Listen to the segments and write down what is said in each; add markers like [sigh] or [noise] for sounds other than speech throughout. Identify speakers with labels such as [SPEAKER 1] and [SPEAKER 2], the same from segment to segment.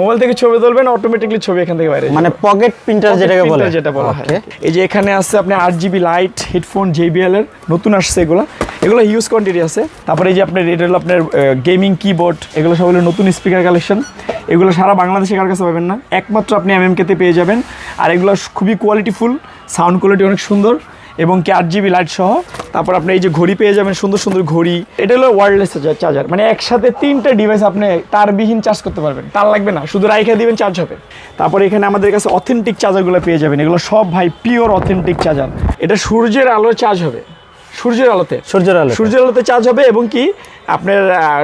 [SPEAKER 1] Mobile থেকে ছবি তুলবেন অটোমেটিকলি ছবি এখান থেকে বাইরে
[SPEAKER 2] মানে পকেট প্রিন্টার যেটাকে বলে।
[SPEAKER 1] যেটা বলা হয়। এই যে এখানে আছে আপনি আট জিবি লাইট হেডফোন জেবিএল এর নতুন আসছে এগুলো। এগুলো হিউজ কোয়ান্টিটি আছে। তারপরে এই যে আপনার এটা হলো আপনার গেমিং কিবোর্ড এগুলো সব হলো নতুন স্পিকার কালেকশন এগুলো সারা বাংলাদেশে কার কাছে পাবেন না। একমাত্র আপনি এমএমকে তে পেয়ে যাবেন। আর এগুলো খুবই কোয়ালিটিফুল সাউন্ড কোয়ালিটি অনেক সুন্দর। এবং কি আট জিবি লাইট সহ। তারপর আপনি এই যে ঘড়ি পেয়ে যাবেন, সুন্দর সুন্দর ঘড়ি। এটা হলো ওয়ারলেস চার্জার মানে একসাথে তিনটা ডিভাইস আপনি তারবিহীন চার্জ করতে পারবেন। তার লাগবে না, শুধু রাইখে দিবেন চার্জ হবে। তারপর এখানে আমাদের কাছে অথেন্টিক চার্জারগুলো পেয়ে যাবেন। এগুলো সব ভাই পিওর অথেন্টিক চার্জার এটা সূর্যের আলো চার্জ হবে। সূর্যের আলোতে।
[SPEAKER 2] সূর্যের আলো
[SPEAKER 1] সূর্যের আলোতে চার্জ হবে এবং কি আপনার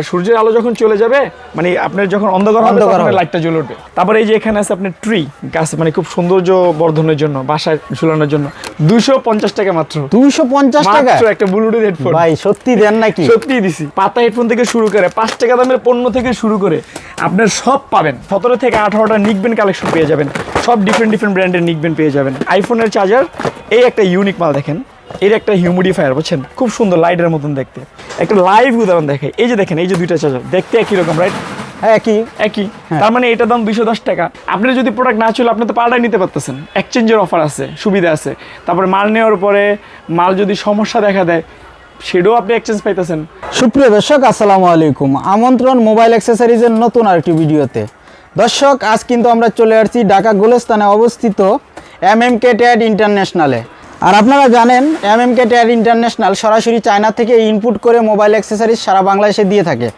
[SPEAKER 1] সূর্যের আলো যখন চলে যাবে মানে আপনার যখন অন্ধকার হবে
[SPEAKER 2] অন্ধকার
[SPEAKER 1] তখন। লাইটটা জ্বলে উঠবে। তারপরে এই যে এখানে আছে আপনার ট্রি গাছ মানে খুব সৌন্দর্য বর্ধনের জন্য বাসায় ঝুলানোর জন্য। দুশো পঞ্চাশ টাকা মাত্র।
[SPEAKER 2] দুইশো পঞ্চাশ টাকা?
[SPEAKER 1] মাত্র একটা ব্লুটুথ হেডফোন
[SPEAKER 2] ভাই সত্যি দেন নাকি?
[SPEAKER 1] সত্যি দিছি। পাতা হেডফোন থেকে শুরু করে পাঁচ টাকা দামের পণ্য থেকে শুরু করে আপনার সব পাবেন। সতেরো থেকে আঠারোটা নিকবেন কালেকশন পেয়ে যাবেন। সব ডিফারেন্ট ডিফারেন্ট ব্র্যান্ডের নিকবেন পেয়ে যাবেন। আইফোনের চার্জার এই একটা ইউনিক মাল দেখেন। এর একটা হিউমিডিফায়ার বুঝছেন? খুব সুন্দর লাইটের মতন দেখতে। একটা লাইভ উদাহরণ দেখে এই যে দেখেন এই যে দুইটা চার্জার দেখতে একই রকম রাইট
[SPEAKER 2] হ্যাঁ কি
[SPEAKER 1] একই। তার মানে এটার দাম দুইশো দশ টাকা। আপনি যদি প্রোডাক্ট না চলে আপনি তো পাল্টাই নিতে পারতেছেন। এক্সচেঞ্জের অফার আছে সুবিধা আছে। তারপরে মাল নেওয়ার পরে মাল যদি সমস্যা দেখা দেয় সেটাও আপনি এক্সচেঞ্জ পাইতেছেন।
[SPEAKER 2] সুপ্রিয় দর্শক আসসালামু আলাইকুম। আমন্ত্রণ মোবাইল অ্যাক্সেসরিজের নতুন আরেকটি ভিডিওতে। দর্শক আজ কিন্তু আমরা চলে আসছি ঢাকা গুলস্তানে অবস্থিত এম এম কে ট্যাড ইন্টারন্যাশনালে আর আপনারা জানেন M M K tyre international সরাসরি চায়না থেকে ইনপুট করে মোবাইল অ্যাক্সেসারিজ সারা বাংলাদেশে দিয়ে থাকে।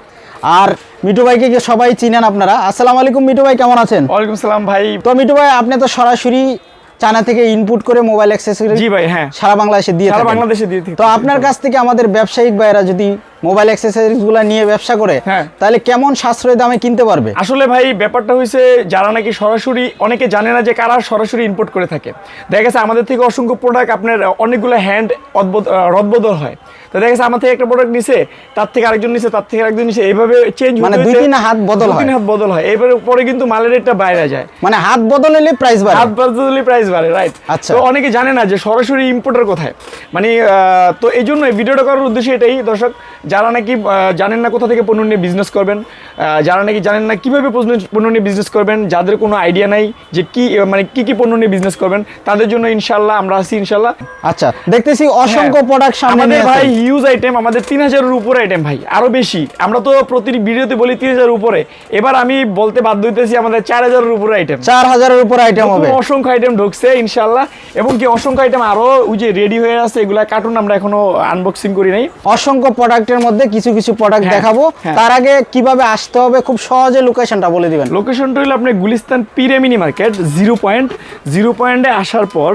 [SPEAKER 2] আর মিটু ভাইকে সবাই চিনেন আপনারা? আসসালামু আলাইকুম মিটু ভাই কেমন আছেন?
[SPEAKER 1] ওয়ালাইকুম সালাম ভাই।
[SPEAKER 2] তো মিটু ভাই আপনি তো সরাসরি চায়না থেকে ইনপুট করে মোবাইল অ্যাক্সেসরিজ
[SPEAKER 1] জি ভাই হ্যাঁ।
[SPEAKER 2] সারা বাংলাদেশে দিয়ে
[SPEAKER 1] সারা বাংলাদেশে দিয়ে থাকি।
[SPEAKER 2] তো আপনার কাছ থেকে আমাদের ব্যবসায়িক ভাইয়েরা যদি মোবাইল অ্যাক্সেসরিজগুলো নিয়ে ব্যবসা করে
[SPEAKER 1] হ্যাঁ।
[SPEAKER 2] তাহলে কেমন সাশ্রয় দামে কিনতে পারবে?
[SPEAKER 1] আসলে ভাই ব্যাপারটা হয়েছে যারা নাকি সরাসরি অনেকে জানে না যে কারা সরাসরি ইম্পোর্ট করে থাকে। দেখা গেছে আমাদের থেকে অসংখ্য প্রোডাক্ট আপনার অনেকগুলো হ্যান্ড রদবদল হয়। তো দেখা গেছে আমার থেকে একটা প্রোডাক্ট নিছে তার থেকে আরেকজন নিছে তার থেকে আরেকজন নিছে এইভাবে চেঞ্জ
[SPEAKER 2] মানে দুই তিন হাত বদল
[SPEAKER 1] তিন
[SPEAKER 2] হয়।
[SPEAKER 1] হাত বদল হয়। এবারে পরে কিন্তু মালের রেটটা বাইরে যায়।
[SPEAKER 2] মানে হাত বদলালে প্রাইস বাড়ে।
[SPEAKER 1] হাত বদলে প্রাইস বাড়ে রাইট
[SPEAKER 2] আচ্ছা।
[SPEAKER 1] তো অনেকে জানে না যে সরাসরি ইম্পোর্টার কোথায়। মানে তো এই জন্য ভিডিওটা করার উদ্দেশ্য এটাই দর্শক যারা নাকি জানেন না কোথা থেকে পণ্য নিয়ে বিজনেস করবেন যারা নাকি জানেন না কীভাবে পণ্য- নিয়ে বিজনেস করবেন যাদের কোনো আইডিয়া নাই যে কি মানে কি কি পণ্য নিয়ে বিজনেস করবেন তাদের জন্য ইনশাল্লাহ আমরা আছি ইনশাল্লাহ
[SPEAKER 2] আচ্ছা দেখতেছি অসংখ্য প্রোডাক্ট সামনে
[SPEAKER 1] আমাদের ভাই। হিউজ আইটেম আমাদের তিন হাজারের উপরে আইটেম ভাই আরও বেশি। আমরা তো প্রতি ভিডিওতে বলি তিন হাজারের উপরে। এবার আমি বলতে বাধ্য হইতেছি আমাদের চার হাজারের উপরে আইটেম
[SPEAKER 2] চার হাজারের উপর আইটেম হবে।
[SPEAKER 1] অসংখ্য আইটেম ঢুকছে ইনশাল্লাহ এবং কি অসংখ্য আইটেম আরও ওই যে রেডি হয়ে আছে এগুলা কার্টুন আমরা এখনও আনবক্সিং করি নাই।
[SPEAKER 2] অসংখ্য প্রোডাক্টের মধ্যে কিছু কিছু প্রোডাক্ট
[SPEAKER 1] হ্যাঁ,
[SPEAKER 2] দেখাবো।
[SPEAKER 1] হ্যাঁ।
[SPEAKER 2] তার আগে কীভাবে আসতে হবে খুব সহজে লোকেশনটা বলে দিবেন।
[SPEAKER 1] লোকেশনটা হলো আপনার গুলিস্তান পিরেমিনি মার্কেট জিরো পয়েন্ট জিরো পয়েন্টে আসার পর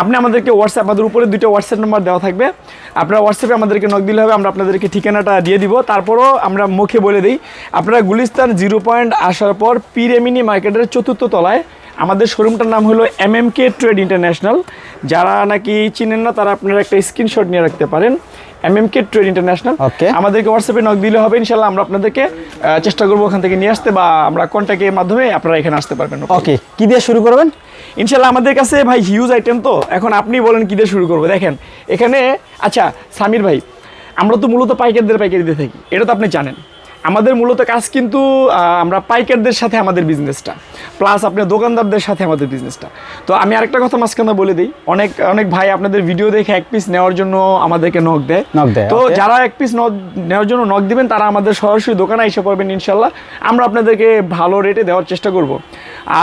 [SPEAKER 1] আপনি আমাদেরকে হোয়াটসঅ্যাপ আমাদের উপরে দুটো হোয়াটসঅ্যাপ নাম্বার দেওয়া থাকবে। আপনারা হোয়াটসঅ্যাপে আমাদেরকে নক দিলে হবে আমরা আপনাদেরকে ঠিকানাটা দিয়ে দিব। তারপরও আমরা মুখে বলে দিই আপনারা গুলিস্তান জিরো পয়েন্ট আসার পর পিরেমিনি মার্কেটের চতুর্থ তলায় আমাদের শোরুমটার নাম হলো M M K trade international যারা নাকি চিনেন না তারা আপনারা একটা স্ক্রিনশট নিয়ে রাখতে পারেন। M M K trade international
[SPEAKER 2] okay
[SPEAKER 1] আমাদেরকে হোয়াটসঅ্যাপে নক দিলে হবে ইনশাল্লাহ আমরা আপনাদেরকে চেষ্টা করব ওখান থেকে নিয়ে আসতে বা আমরা কন্ট্যাক্টের মাধ্যমে আপনারা এখানে আসতে পারবেন
[SPEAKER 2] ওকে কি দিয়ে শুরু করবেন?
[SPEAKER 1] ইনশাল্লাহ আমাদের কাছে ভাই হিউজ আইটেম তো। এখন আপনি বলেন কি দিয়ে শুরু করব? দেখেন এখানে আচ্ছা সামির ভাই আমরা তো মূলত পাইকারদের পাইকারি দিয়ে থাকি এটা তো আপনি জানেন। আমাদের মূলত কাজ কিন্তু আমরা পাইকারদের সাথে আমাদের বিজনেসটা প্লাস আপনার দোকানদারদের সাথে আমাদের বিজনেসটা তো আমি আরেকটা কথা মাঝখানে বলে দিই অনেক অনেক ভাই আপনাদের ভিডিও দেখে এক পিস নেওয়ার জন্য আমাদেরকে নখ দেয়।
[SPEAKER 2] নক দেয়,
[SPEAKER 1] তো যারা এক পিস নেওয়ার জন্য নখ দিবেন তারা আমাদের সরাসরি দোকানে এসে পড়বেন ইনশাল্লাহ। আমরা আপনাদেরকে ভালো রেটে দেওয়ার চেষ্টা করব।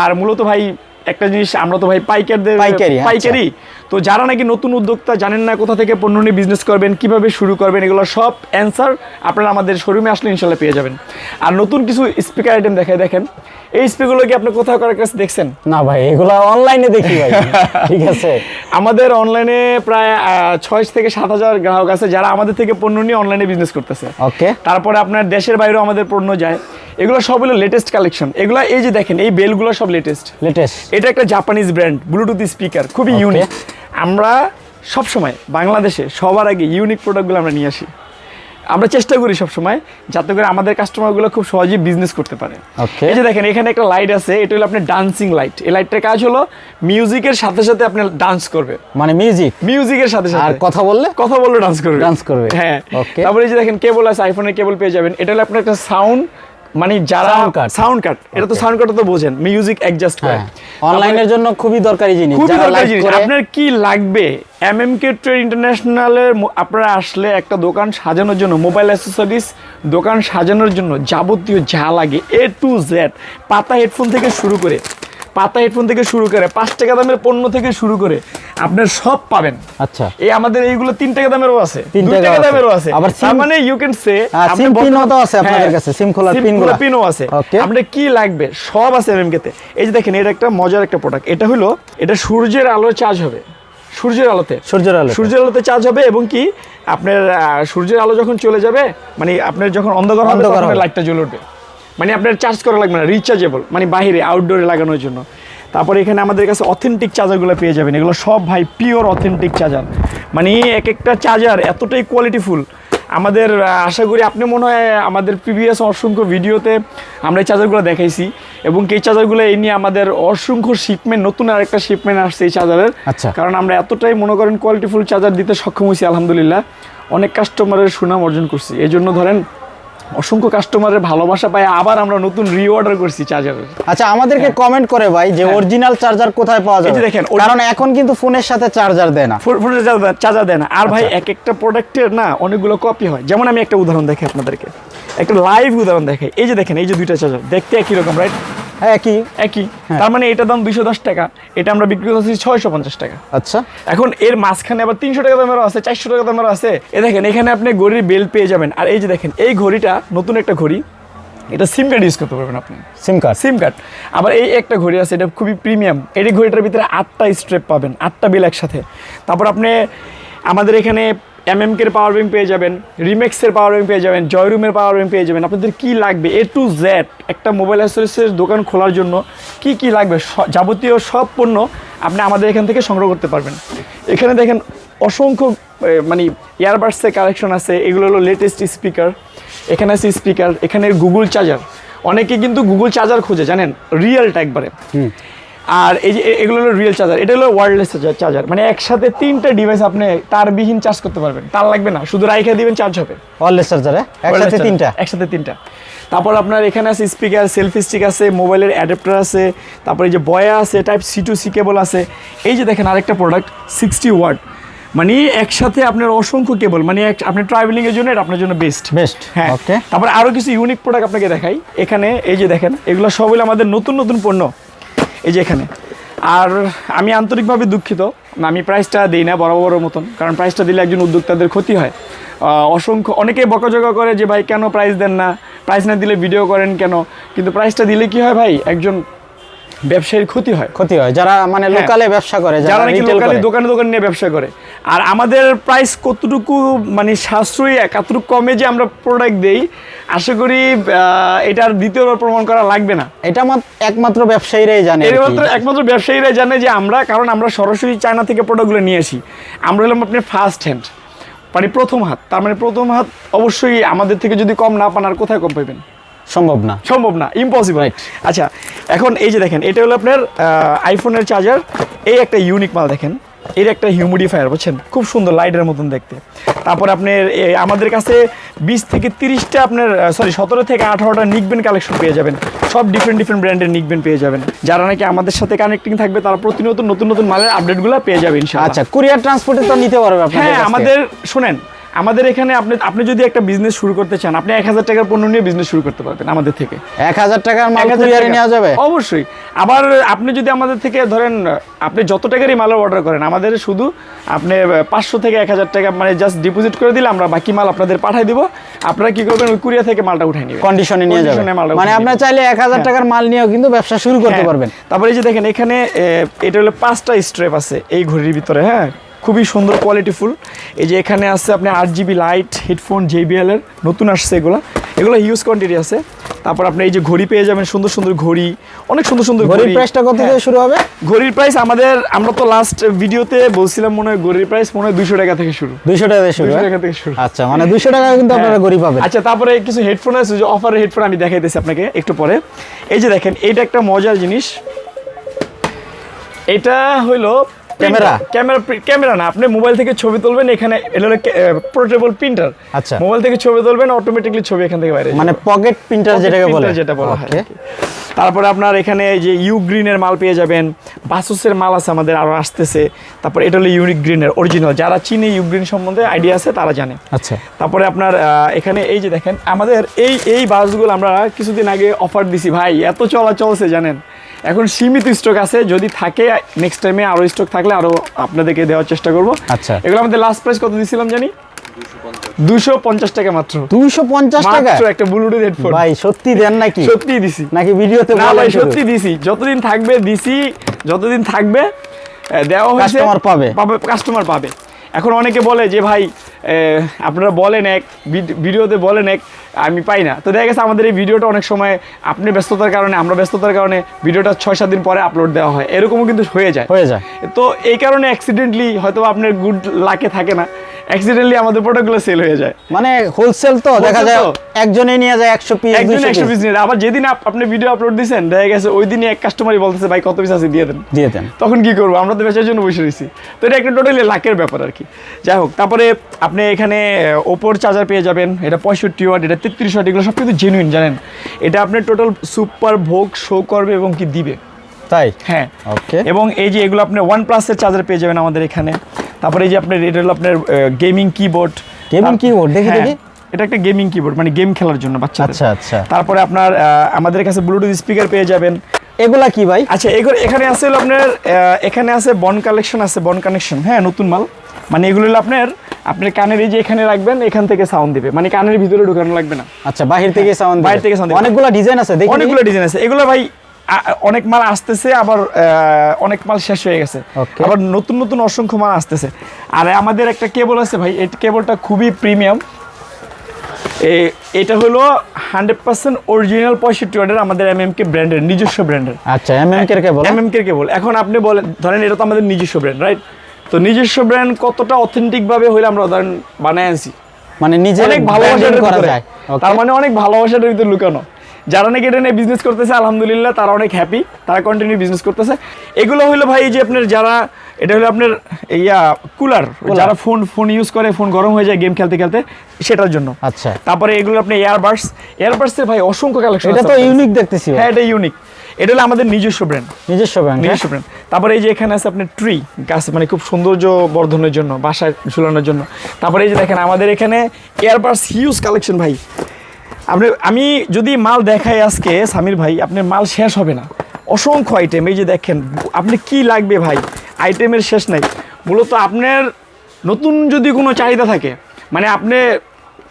[SPEAKER 1] আর মূলত ভাই একটা জিনিস আমরা তো ভাই পাইকারদের
[SPEAKER 2] পাইকারি, আচ্ছা।
[SPEAKER 1] পাইকারি। তো যারা নাকি নতুন উদ্যোক্তা জানেন না কোথা থেকে পণ্য নিয়ে বিজনেস করবেন কীভাবে শুরু করবেন এগুলো সব অ্যান্সার আপনারা আমাদের শোরুমে আসলে ইনশাল্লাহ পেয়ে যাবেন। আর নতুন কিছু স্পিকার আইটেম দেখায় দেখেন। এই স্পিকারগুলো কি আপনি কোথাও করার কাছে দেখছেন?
[SPEAKER 2] না ভাই এগুলো অনলাইনে দেখি ভাই। ঠিক আছে। [laughs]
[SPEAKER 1] আমাদের অনলাইনে প্রায় ছয় থেকে সাত হাজার গ্রাহক আছে যারা আমাদের থেকে পণ্য নিয়ে অনলাইনে বিজনেস করতেছে।
[SPEAKER 2] ওকে
[SPEAKER 1] তারপরে আপনার দেশের বাইরেও আমাদের পণ্য যায়। এগুলো সব হলো লেটেস্ট কালেকশন এগুলো এই যে দেখেন এই বেলগুলো সব লেটেস্ট
[SPEAKER 2] লেটেস্ট
[SPEAKER 1] এটা একটা জাপানিজ ব্র্যান্ড ব্লুটুথ স্পিকার খুবই ইউনিক আমরা সব সময় বাংলাদেশে সবার আগে ইউনিক প্রোডাক্টগুলো আমরা নিয়ে আসি। আমরা চেষ্টা করি সব সময় যাতে করে আমাদের কাস্টমারগুলো খুব সহজেই বিজনেস করতে পারে। এই যে দেখেন এখানে একটা লাইট আছে এটা হলো আপনার ডান্সিং লাইট এই লাইটটার কাজ হলো মিউজিকের সাথে সাথে আপনি ডান্স করবে।
[SPEAKER 2] মানে মিউজিক
[SPEAKER 1] মিউজিকের সাথে সাথে।
[SPEAKER 2] আর কথা বললে?
[SPEAKER 1] কথা বললে ডান্স করবে।
[SPEAKER 2] ডান্স করবে।
[SPEAKER 1] হ্যাঁ. তারপরে এই যে দেখেন কেবল আছে আইফোনের কেবল পেয়ে যাবেন। এটা হলো আপনার একটা সাউন্ড মানে যারা সাউন্ড কাট এটা তো সাউন্ড কাট তো বোঝেন মিউজিক অ্যাডজাস্ট করে।
[SPEAKER 2] অনলাইনের জন্য খুবই দরকারি জিনিস
[SPEAKER 1] খুবই দরকারি জিনিস। আপনার কি লাগবে? এমএমকে ট্রেড ইন্টারন্যাশনালের আপনারা আসলে একটা দোকান সাজানোর জন্য মোবাইল অ্যাসেসরিজ দোকান সাজানোর জন্য যাবতীয় যা লাগে এ টু জেড পাতা হেডফোন থেকে শুরু করে পাতা হেডফোন থেকে শুরু করে পাঁচ টাকা দামের পণ্য থেকে শুরু করে আপনার সব পাবেন।
[SPEAKER 2] আচ্ছা।
[SPEAKER 1] এই আমাদের এইগুলো তিন টাকা দামেরও আছে
[SPEAKER 2] তিন
[SPEAKER 1] টাকা। দামেরও আছে।
[SPEAKER 2] আবার
[SPEAKER 1] তার মানে ইউ ক্যান সে
[SPEAKER 2] হ্যাঁ, pin ও তো আছে আপনাদের কাছে, SIM খোলার pin গুলা।
[SPEAKER 1] পিনও আছে. আপনার কি লাগবে? সব আছে এমএমকে তে। এই যে দেখেন এটা একটা মজার একটা প্রোডাক্ট এটা হলো এটা সূর্যের আলো চার্জ হবে। সূর্যের আলোতে।
[SPEAKER 2] সূর্যের আলো
[SPEAKER 1] সূর্যের আলোতে চার্জ হবে এবং কি আপনার সূর্যের আলো যখন চলে যাবে মানে আপনার যখন অন্ধকার হবে
[SPEAKER 2] অন্ধকার
[SPEAKER 1] তখন। লাইটটা জ্বলে উঠবে। মানে আপনার চার্জ করা লাগবে না রিচার্জেবল মানে বাইরে আউটডোরে লাগানোর জন্য। তারপরে এখানে আমাদের কাছে অথেন্টিক চার্জারগুলো পেয়ে যাবেন। এগুলো সব ভাই পিওর অথেন্টিক চার্জার মানে এক একটা চার্জার এতটাই কোয়ালিটিফুল আমাদের আশা করি আপনি মনে হয় আমাদের প্রিভিয়াস অসংখ্য ভিডিওতে আমরা এই চার্জারগুলো দেখাইছি। এবং এই চার্জারগুলো এই নিয়ে আমাদের অসংখ্য শিপমেন্ট নতুন আর একটা শিপমেন্ট আসছে এই চার্জারের
[SPEAKER 2] আচ্ছা।
[SPEAKER 1] কারণ আমরা এতটাই মনে করেন কোয়ালিটিফুল চার্জার দিতে সক্ষম হয়েছি আলহামদুলিল্লাহ। অনেক কাস্টমারের সুনাম অর্জন করছি। এই জন্য ধরেন অসংখ্য কাস্টমারের ভালোবাসা পাই আবার আমরা নতুন রিঅর্ডার করছি চার্জারের
[SPEAKER 2] আচ্ছা আমাদেরকে কমেন্ট করে ভাই যে
[SPEAKER 1] হ্যাঁ।
[SPEAKER 2] অরিজিনাল চার্জার কোথায় পাওয়া যাবে?
[SPEAKER 1] দেখেন,
[SPEAKER 2] কারণ এখন কিন্তু ফোনের সাথে চার্জার দেয় না।
[SPEAKER 1] ফোনের চার্জার দেয় না। আর ভাই
[SPEAKER 2] আচ্ছা।
[SPEAKER 1] এক একটা প্রোডাক্টের না অনেকগুলো কপি হয়। যেমন আমি একটা উদাহরণ দেখি আপনাদেরকে। একটা লাইভ উদাহরণ দেখাই। এই যে দেখেন এই যে দুইটা চার্জার দেখতে একই রকম রাইট
[SPEAKER 2] কি
[SPEAKER 1] একই।
[SPEAKER 2] হ্যাঁ।
[SPEAKER 1] তার মানে এটা দাম দুইশো দশ টাকা এটা আমরা বিক্রি করছি ছয়শো পঞ্চাশ টাকা।
[SPEAKER 2] আচ্ছা।
[SPEAKER 1] এখন এর মাঝখানে আবার তিনশো টাকা দামেরও আছে চারশো টাকা দামেরও আছে। এ দেখেন এখানে আপনি ঘড়ির বেল পেয়ে যাবেন। আর এই যে দেখেন এই ঘড়িটা নতুন একটা ঘড়ি। এটা সিম কার্ড ইউজ করতে পারবেন আপনি।
[SPEAKER 2] সিম কার্ড
[SPEAKER 1] সিম কার্ড আবার এই একটা ঘড়ি আছে এটা খুবই প্রিমিয়াম এই ঘড়িটার ভিতরে আটটা স্ট্রেপ পাবেন আটটা বিল একসাথে। তারপর আপনি আমাদের এখানে এমএমকের পাওয়ার ব্যাংক পেয়ে যাবেন রিমেক্সের পাওয়ার ব্যাংক পেয়ে যাবেন জয়রুমের পাওয়ার ব্যাংক পেয়ে যাবেন। আপনাদের কি লাগবে? এ টু জেড একটা মোবাইল অ্যাসেসরিজের দোকান খোলার জন্য কি কি লাগবে? যাবতীয় সব পণ্য আপনি আমাদের এখান থেকে সংগ্রহ করতে পারবেন। এখানে দেখেন অসংখ্য মানে ইয়ারবাডসের কালেকশন আছে। এগুলো হলো লেটেস্ট স্পিকার এখানে আছে স্পিকার এখানে গুগল চার্জার অনেকে কিন্তু গুগল চার্জার খোঁজে, জানেন? রিয়েলটা একবারে। আর এই যে এগুলো হলো রিয়েল চার্জার এটা হলো ওয়্যারলেস চার্জার মানে একসাথে তিনটা ডিভাইস আপনি তারবিহীন চার্জ করতে পারবেন। তার লাগবে না শুধু রাইখে দিবেন চার্জ হবে।
[SPEAKER 2] ওয়ারলেস চার্জার একসাথে তিনটা?
[SPEAKER 1] একসাথে তিনটা। তারপর আপনার এখানে আছে স্পিকার সেলফি স্টিক আছে মোবাইলের অ্যাডাপ্টার আছে তারপরে এই যে বয়া আছে type C to C cable আছে। এই যে দেখেন আরেকটা প্রোডাক্ট সিক্সটি ওয়াট মানে একসাথে আপনার অসংখ্য কেবল মানে এক- আপনি ট্রাভেলিং এর জন্য এটা আপনার জন্য বেস্ট
[SPEAKER 2] বেস্ট
[SPEAKER 1] হ্যাঁ।
[SPEAKER 2] ওকে
[SPEAKER 1] তারপর আরও কিছু ইউনিক প্রোডাক্ট আপনাকে দেখাই। এখানে এই যে দেখেন এগুলো সব হলো আমাদের নতুন নতুন পণ্য। এই যে এখানে। আর আমি আন্তরিকভাবে দুঃখিত। আমি প্রাইসটা দিই না বড় বড় মতন। কারণ প্রাইসটা দিলে একজন উদ্যোক্তাদের ক্ষতি হয়। অসংখ্য অনেকেই বকাঝকা করে যে, ভাই, কেন প্রাইস দেন না? প্রাইস না দিলে ভিডিও করেন কেন? কিন্তু প্রাইসটা দিলে কি হয় ভাই? একজন ব্যবসায়ীর ক্ষতি হয়।
[SPEAKER 2] ক্ষতি হয়। যারা মানে
[SPEAKER 1] হ্যাঁ।
[SPEAKER 2] লোকালে ব্যবসা করে
[SPEAKER 1] যারা নাকি লোকালি দোকানে দোকানে নিয়ে ব্যবসা করে। আর আমাদের প্রাইস কতটুকু মানে সাশ্রয়ী কতটুকু কমে যে আমরা প্রোডাক্ট দেই আশা করি এটার দ্বিতীয়বার প্রমাণ করা লাগবে না।
[SPEAKER 2] এটা মাত্র একমাত্র ব্যবসায়ীরাই জানে আর
[SPEAKER 1] এর
[SPEAKER 2] কি।
[SPEAKER 1] মাত্র একমাত্র ব্যবসায়ীরাই জানে যে আমরা কারণ আমরা সরাসরি চায়না থেকে প্রোডাক্টগুলো নিয়ে আসি। আমরা হলাম আপনার ফার্স্ট হ্যান্ড মানে প্রথম হাত। তার মানে প্রথম হাত অবশ্যই আমাদের থেকে যদি কম না পান আর কোথায় কম পাইবেন?
[SPEAKER 2] সম্ভব না।
[SPEAKER 1] সম্ভব না ইম্পসিবল আচ্ছা এখন এই যে দেখেন এটা হলো আপনার আইফোনের চার্জার এই একটা ইউনিক মাল দেখেন এর একটা হিউমিডিফায়ার বুঝছেন? খুব সুন্দর লাইটের মতন দেখতে। তারপর আপনার আমাদের কাছে বিশ থেকে তিরিশটা আপনার সরি সতেরো থেকে আঠারোটা নিকবেন কালেকশন পেয়ে যাবেন। সব ডিফারেন্ট ডিফারেন্ট ব্র্যান্ডের নিকবেন পেয়ে যাবেন। যারা নাকি আমাদের সাথে কানেক্টিং থাকবে তারা প্রতিনিয়ত নতুন নতুন মালের আপডেটগুলো পেয়ে যাবেন
[SPEAKER 2] আচ্ছা কুরিয়ার ট্রান্সপোর্টে তো নিতে পারবে
[SPEAKER 1] হ্যাঁ আমাদের শুনেন আমাদের এখানে আপনি আপনি যদি একটা বিজনেস শুরু করতে চান আপনি এক হাজার টাকার পণ্য নিয়ে বিজনেস শুরু করতে পারবেন আমাদের থেকে।
[SPEAKER 2] এক হাজার টাকার মাল কুরিয়ারে নেওয়া যাবে?
[SPEAKER 1] অবশ্যই। আবার আপনি যদি আমাদের থেকে ধরেন আপনি যত টাকারই মাল অর্ডার করেন আমাদের শুধু আপনি পাঁচশো থেকে এক হাজার টাকা মানে জাস্ট ডিপোজিট করে দিলে আমরা বাকি মাল আপনাদের পাঠিয়ে দিব। আপনারা কি করবেন? ওই কুরিয়া থেকে মালটা উঠাই নেবেন।
[SPEAKER 2] কন্ডিশনে নিয়ে
[SPEAKER 1] যাবেন মালটা
[SPEAKER 2] মানে আপনার চাইলে এক হাজার
[SPEAKER 1] হ্যাঁ।
[SPEAKER 2] টাকার মাল নিয়েও কিন্তু ব্যবসা শুরু করতে
[SPEAKER 1] হ্যাঁ।
[SPEAKER 2] পারবেন।
[SPEAKER 1] তারপরে এই যে দেখেন এখানে এটা হলো পাঁচটা স্ট্রেপ আছে এই ঘড়ির ভিতরে হ্যাঁ। খুবই সুন্দর কোয়ালিটিফুল এই যে এখানে আছে আপনি আট জিবি লাইট হেডফোন জেবিএল এর। নতুন আসছে এগুলো। এগুলো হিউজ কোয়ান্টিটি আছে। তারপর আপনি এই যে ঘড়ি পেয়ে যাবেন সুন্দর সুন্দর ঘড়ি অনেক সুন্দর সুন্দর
[SPEAKER 2] ঘড়ির প্রাইসটা কত
[SPEAKER 1] হ্যাঁ।
[SPEAKER 2] থেকে শুরু হবে?
[SPEAKER 1] ঘড়ির প্রাইস আমাদের আমরা তো লাস্ট ভিডিওতে বলছিলাম মনে হয় ঘড়ির প্রাইস মনে হয় দুশো টাকা থেকে শুরু।
[SPEAKER 2] দুইশো টাকা থেকে শুরু হ্যাঁ?
[SPEAKER 1] টাকা থেকে শুরু।
[SPEAKER 2] আচ্ছা মানে দুইশো টাকা কিন্তু আপনারা
[SPEAKER 1] হ্যাঁ।
[SPEAKER 2] গড়ি পাবেন।
[SPEAKER 1] আচ্ছা তারপরে কিছু হেডফোন আছে যে অফারের হেডফোন আমি দেখাইতেছি আপনাকে একটু পরে। এই যে দেখেন এইটা একটা মজার জিনিস। এটা হইল
[SPEAKER 2] ক্যামেরা?
[SPEAKER 1] ক্যামেরা ক্যামেরা না। আপনি মোবাইল থেকে ছবি তুলবেন এখানে এটা হলো পোর্টেবল প্রিন্টার
[SPEAKER 2] আচ্ছা।
[SPEAKER 1] মোবাইল থেকে ছবি তুলবেন অটোমেটিকলি ছবি এখান থেকে বাইরে
[SPEAKER 2] মানে পকেট প্রিন্টার যেটাকে বলে?
[SPEAKER 1] যেটা বলা হয়। তারপরে আপনার এখানে যে ইউ গ্রিনের মাল পেয়ে যাবেন। বাসুসের মাল আছে আমাদের আরও আসতেছে। তারপর এটা হলো ইউনিক গ্রিনের অরিজিনাল যারা চিনে ইউ গ্রিন সম্বন্ধে আইডিয়া আছে তারা জানে।
[SPEAKER 2] আচ্ছা।
[SPEAKER 1] তারপরে আপনার এখানে এই যে দেখেন আমাদের এই এই বাসগুলো আমরা কিছুদিন আগে অফার দিছি। ভাই এত চলা চলছে জানেন। এখন সীমিত স্টক আছে যদি থাকে নেক্সট টাইমে আরও স্টক থাকলে আরও আপনাদেরকে দেওয়ার চেষ্টা করব।
[SPEAKER 2] আচ্ছা।
[SPEAKER 1] এগুলো আমাদের লাস্ট প্রাইস কত দিছিলাম জানি? দুশো পঞ্চাশ। টাকা মাত্র।
[SPEAKER 2] দুইশো পঞ্চাশ টাকা?
[SPEAKER 1] মাত্র একটা ব্লুটুথ হেডফোন
[SPEAKER 2] ভাই সত্যি দেন নাকি?
[SPEAKER 1] সত্যি দিছি।
[SPEAKER 2] নাকি ভিডিওতে
[SPEAKER 1] না ভাই সত্যি দিছি। যতদিন থাকবে দিছি যতদিন থাকবে দেওয়া হয়েছে
[SPEAKER 2] পাবে।
[SPEAKER 1] পাবে কাস্টমার পাবে। এখন অনেকে বলে যে ভাই আপনারা বলেন এক ভিডিওতে বলেন এক আমি পাই না। তো দেখা গেছে আমাদের এই ভিডিওটা অনেক সময় আপনি ব্যস্ততার কারণে আমরা ব্যস্ততার কারণে ভিডিওটা ছয় সাত দিন পরে আপলোড দেওয়া হয়। এরকমও কিন্তু হয়ে যায়।
[SPEAKER 2] হয়ে যায়।
[SPEAKER 1] তো এই কারণে অ্যাক্সিডেন্টলি হয়তো আপনার গুড লাকে থাকে না। অ্যাক্সিডেন্টলি আমাদের প্রোডাক্টগুলো সেল হয়ে যায়।
[SPEAKER 2] মানে হোলসেল তো দেখা যায় একজনে নিয়ে যায় একশো পিস
[SPEAKER 1] একজন একশো পিস নিয়ে আবার যেদিন আপনি ভিডিও আপলোড দিয়েছেন দেখা গেছে ওই দিনই এক কাস্টমারই বলতেছে ভাই কত পিস আছে? দিয়ে দেন।
[SPEAKER 2] দিয়ে দেন।
[SPEAKER 1] তখন কি করব? আমরা তো বেচার জন্য বসে রয়েছি। তো এটা একটা টোটালি লাকের ব্যাপার আর কি। যাই হোক তারপরে আপনি এখানে ওপোর চার্জার পেয়ে যাবেন। এটা পঁয়ষট্টি ওয়াট এটা তেত্রিশ ওয়াট এগুলো সব কিন্তু জেনুইন জানেন? এটা আপনার টোটাল সুপার ভোগ শো করবে এবং কি দিবে।
[SPEAKER 2] তাই?
[SPEAKER 1] হ্যাঁ।
[SPEAKER 2] ওকে
[SPEAKER 1] এবং এই যে এগুলো আপনি ওয়ান প্লাসের চার্জার পেয়ে যাবেন আমাদের এখানে। তারপরে এই যে আপনার এটা হলো আপনার গেমিং কিবোর্ড
[SPEAKER 2] Gaming keyboard, দেখি, দেখি।
[SPEAKER 1] এটা একটা গেমিং কিবোর্ড মানে গেম খেলার জন্য বাচ্চাদের।
[SPEAKER 2] আচ্ছা আচ্ছা।
[SPEAKER 1] তারপরে আপনার আমাদের কাছে ব্লুটুথ স্পিকার পেয়ে যাবেন।
[SPEAKER 2] এগুলা কি ভাই?
[SPEAKER 1] আচ্ছা এগুলো এখানে আছে হলো আপনার এখানে আছে বন কালেকশন আছে বন কানেকশন হ্যাঁ নতুন মাল। মানে এগুলো হলো আপনার আপনার কানের এই যে এখানে রাখবেন এখান থেকে সাউন্ড দিবে। মানে কানের ভিতরে ঢুকানো লাগবে না।
[SPEAKER 2] আচ্ছা বাহির থেকে সাউন্ড
[SPEAKER 1] বাহির থেকে দিবে।
[SPEAKER 2] অনেকগুলো ডিজাইন আছে দেখি
[SPEAKER 1] অনেকগুলো ডিজাইন আছে। এগুলো ভাই অনেক মাল আসতেছে আবার অনেক মাল শেষ হয়ে গেছে। আবার নতুন নতুন অসংখ্য মাল আসতেছে। আর আমাদের একটা কেবল আছে ভাই এই কেবলটা খুবই প্রিমিয়াম এটা হলো হান্ড্রেড পার্সেন্ট অরিজিনাল পঁয়ষট্টি ওয়াটের আমাদের এম এম কে ব্র্যান্ডের নিজস্ব ব্র্যান্ডের
[SPEAKER 2] আচ্ছা M M K
[SPEAKER 1] M M K cable. এখন আপনি বলেন ধরেন এটা তো আমাদের নিজস্ব ব্র্যান্ড রাইট তো নিজস্ব ব্র্যান্ড কতটা অথেন্টিক ভাবে হইলে আমরা ধরেন বানায় আনছি?
[SPEAKER 2] মানে নিজে
[SPEAKER 1] অনেক ভালোবাসার
[SPEAKER 2] করা যায়
[SPEAKER 1] তার মানে অনেক ভালোবাসার ভিতরে লুকানো। যারা নাকি এটা নিয়ে বিজনেস করতেছে আলহামদুলিল্লাহ তারা অনেক হ্যাপি তারা কন্টিনিউ বিজনেস করতেছে। এগুলো হলো ভাই যে আপনার যারা এটা হলো আপনার ইয়া কুলার যারা ফোন ফোন ইউজ করে ফোন গরম হয়ে যায় গেম খেলতে খেলতে সেটার জন্য।
[SPEAKER 2] আচ্ছা।
[SPEAKER 1] তারপরে এগুলো আপনি এয়ারবাডস এয়ারবাডসের ভাই অসংখ্য কালেকশন
[SPEAKER 2] এটা তো ইউনিক দেখতেছি ভাই।
[SPEAKER 1] হ্যাঁ এটা ইউনিক এটা হলো আমাদের নিজস্ব ব্র্যান্ড
[SPEAKER 2] নিজস্ব ব্র্যান্ড
[SPEAKER 1] নিজস্ব ব্র্যান্ড তারপরে এই যে এখানে আছে আপনার ট্রি গাছ মানে খুব সৌন্দর্য বর্ধনের জন্য বাসায় ঝুলানোর জন্য। তারপরে এই যে দেখেন আমাদের এখানে এয়ারবাস হিউজ কালেকশন ভাই। আপনি, আমি যদি মাল দেখাই আজকে, সামির ভাই, আপনার মাল শেষ হবে না। অসংখ্য আইটেম এই যে দেখেন, আপনি কি লাগবে ভাই? আইটেমের শেষ নাই। মূলত আপনার নতুন যদি কোনো চাহিদা থাকে মানে আপনি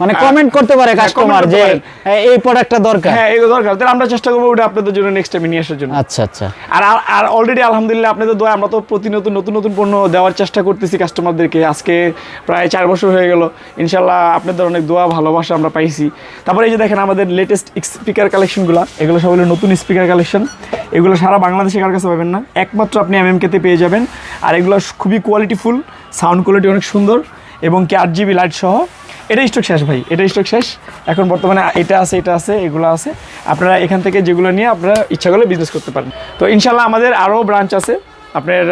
[SPEAKER 2] মানে কমেন্ট করতে পারে
[SPEAKER 1] হ্যাঁ,
[SPEAKER 2] কাস্টমার যে হ্যাঁ, এই প্রোডাক্টটা দরকার।
[SPEAKER 1] হ্যাঁ এগুলো দরকার। তাহলে আমরা চেষ্টা করব ওটা আপনাদের জন্য নেক্সট টাইমে নিয়ে আসার জন্য।
[SPEAKER 2] আচ্ছা আচ্ছা।
[SPEAKER 1] আর আর- আর অলরেডি আলহামদুলিল্লাহ আপনাদের দোয়া আমরা তো প্রতিনিয়ত নতুন নতুন পণ্য দেওয়ার চেষ্টা করতেছি কাস্টমারদেরকে আজকে প্রায় চার বছর হয়ে গেল। ইনশাল্লাহ আপনাদের অনেক দোয়া ভালোবাসা আমরা পাইছি। তারপরে এই যে দেখেন আমাদের লেটেস্ট স্পিকার কালেকশনগুলো এগুলো সব হলো নতুন স্পিকার কালেকশন এগুলো সারা বাংলাদেশে কার কাছে পাবেন না? একমাত্র আপনি এমএমকেতে পেয়ে যাবেন। আর এগুলো খুবই কোয়ালিটিফুল সাউন্ড কোয়ালিটি অনেক সুন্দর এবং কি আট জিবি লাইট সহ এটা স্টক শেষ ভাই এটা স্টক শেষ। এখন বর্তমানে এটা আছে এটা আছে, এগুলো আছে। আপনারা এখান থেকে যেগুলো নিয়ে আপনারা ইচ্ছা করলে বিজনেস করতে পারেন। তো ইনশাল্লাহ আমাদের আরও ব্রাঞ্চ আছে। আপনার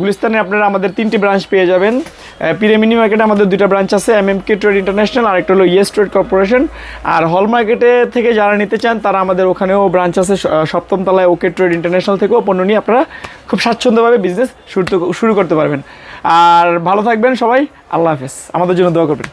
[SPEAKER 1] গুলিস্তানে আপনারা আমাদের তিনটি ব্রাঞ্চ পেয়ে যাবেন। পিরেমিনি মার্কেটে আমাদের দুইটা ব্রাঞ্চ আছে M M K trade international আর একটা হলো ইয়েস ট্রেড কর্পোরেশন আর হল মার্কেটে থেকে যারা নিতে চান, তারা আমাদের ওখানেও ব্রাঞ্চ আছে সপ্তম তলায় ওকে ট্রেড ইন্টারন্যাশনাল থেকেও পণ্য নিয়ে আপনারা খুব স্বাচ্ছন্দ্যভাবে বিজনেস শুরু শুরু করতে পারবেন। আর ভালো থাকবেন সবাই, আল্লাহ হাফেজ। আমাদের জন্য দোয়া করবেন।